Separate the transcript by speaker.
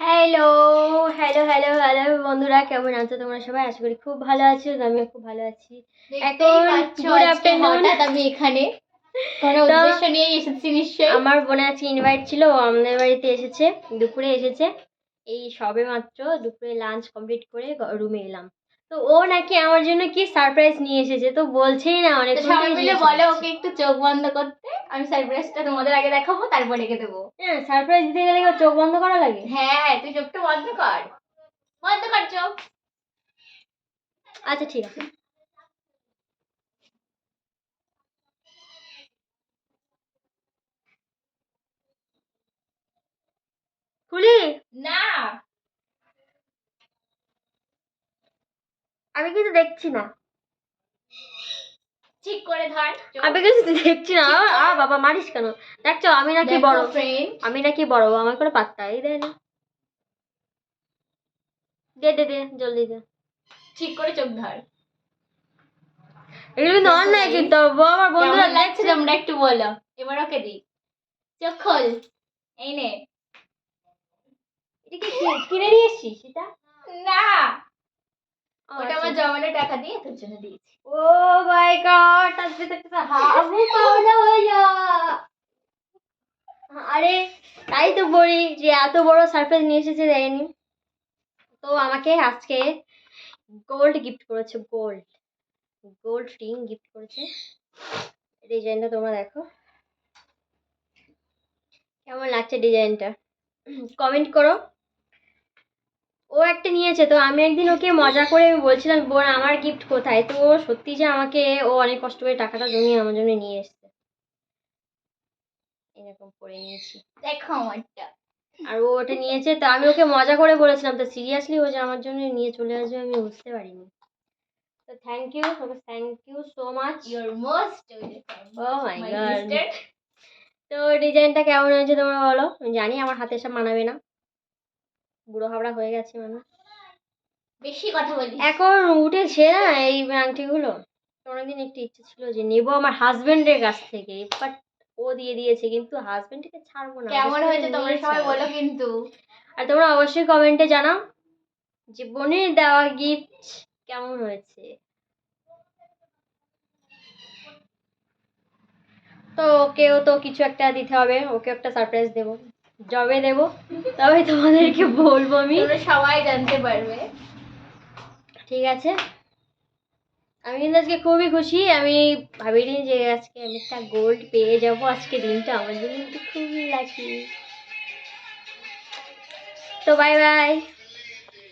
Speaker 1: Hello hello hello hello বন্ধুরা কেমন আছো তোমরা সবাই? আশা করি খুব ভালো আছো আমিও খুব ভালো আছি। এখন
Speaker 2: আমি এখানে। উদ্দেশ্য নিয়ে এসেছি নিশ্চয়ই।
Speaker 1: আমার বোনে আজকে ইনভাইট ছিল আমাদের বাড়িতে এসেছে দুপুরে এসেছে। এই সবে মাত্র দুপুরে লাঞ্চ কমপ্লিট করে রুমে এলাম। তো ও নাকি আমার জন্য কি সারপ্রাইজ নিয়ে এসেছে? তো বলছেই না অনেক
Speaker 2: সবাই মিলে বলে ওকে একটু চোখ বন্ধ করতে। আমি সারপ্রাইজটা তোমাদের আগে দেখাবো তারপর রেখে দেবো।
Speaker 1: হ্যাঁ সারপ্রাইজ দিতে গেলে কি চোখ বন্ধ করা লাগে?
Speaker 2: হ্যাঁ তুই চোখটা বন্ধ কর। বন্ধ কর চোখ।
Speaker 1: আচ্ছা ঠিক আছে। খুলি
Speaker 2: না।
Speaker 1: আমি কিন্তু দেখছি না।
Speaker 2: ঠিক করে ধর
Speaker 1: আমি কিছু দেখছি না। আ- বাবা মারিস কেন? দেখছ আমি নাকি বড়। আমি নাকি বড় আমার কোনো পাত্তাই দেয় না। দে দে দে জলদি দে।
Speaker 2: ঠিক করে চোখ ধর।
Speaker 1: এগুলো কিন্তু অন্যায় কিন্তু আমার বন্ধুরা
Speaker 2: লাগছে তোমরা একটু বলো? এবার ওকে দি চোখ খোল। এই নে।
Speaker 1: এটা কি কি- কিনে নিয়ে এসছিস? সেটা
Speaker 2: না। ওটা
Speaker 1: আচ্ছা।
Speaker 2: আমার জমানো টাকা দিয়ে তোর জন্য দিয়েছি।
Speaker 1: ও মাই গড আজকে তো একটা হাবু পাওনা হয়ে যা। আরে তাই তো বলি যে এত বড় সারপ্রাইজ নিয়ে এসেছে দেয়নি। তো আমাকে আজকে গোল্ড গিফট করেছে গোল্ড গোল্ড রিং গিফট করেছে। ডিজাইনটা তোমরা দেখো। কেমন লাগছে ডিজাইনটা কমেন্ট করো। ও একটা নিয়েছে তো আমি একদিন ওকে মজা করে আমি বলছিলাম বোন আমার গিফট কোথায়? তো ও সত্যি যে আমাকে ও অনেক কষ্ট করে টাকাটা জমিয়ে আমার জন্য নিয়ে এসছে। এরকম করে নিয়েছি।
Speaker 2: দেখো আমারটা।
Speaker 1: আর ও ওটা নিয়েছে তো আমি ওকে মজা করে বলেছিলাম তো সিরিয়াসলি ও যে আমার জন্য নিয়ে চলে আসবে আমি বুঝতে পারিনি। তো thank you thank you so much
Speaker 2: your most
Speaker 1: oh my god তো ডিজাইনটা কেমন হয়েছে তোমরা বলো? জানি আমার হাতে সব মানাবে না। বুড়ো হাবড়া হয়ে গেছে মানুষ।
Speaker 2: বেশি কথা বলি
Speaker 1: এখন উঠেছে না এই আংটিগুলো। অনেকদিন একটু ইচ্ছে ছিল যে নেব আমার হাজবেন্ডের কাছ থেকে বাট ও দিয়ে দিয়েছে কিন্তু হাজবেন্ডকে ছাড়বো না।
Speaker 2: কেমন হয়েছে তোমরা সবাই বলো কিন্তু।
Speaker 1: আর তোমরা অবশ্যই কমেন্টে জানাও যে বোনের দেওয়া গিফট কেমন হয়েছে। তো ওকেও তো কিছু একটা দিতে হবে ওকে একটা সারপ্রাইজ দেবো। জবে দেব। তবে তোমাদেরকে বলব আমি।
Speaker 2: সবাই জানতে পারবে।
Speaker 1: ঠিক আছে? আমি কিন্তু আজকে খুবই খুশি। আমি ভাবিনি যে আজকে আমি একটা গোল্ড পেয়ে যাব। আজকে দিনটা আমার জন্য কিন্তু খুবই লাকি তো বাই বাই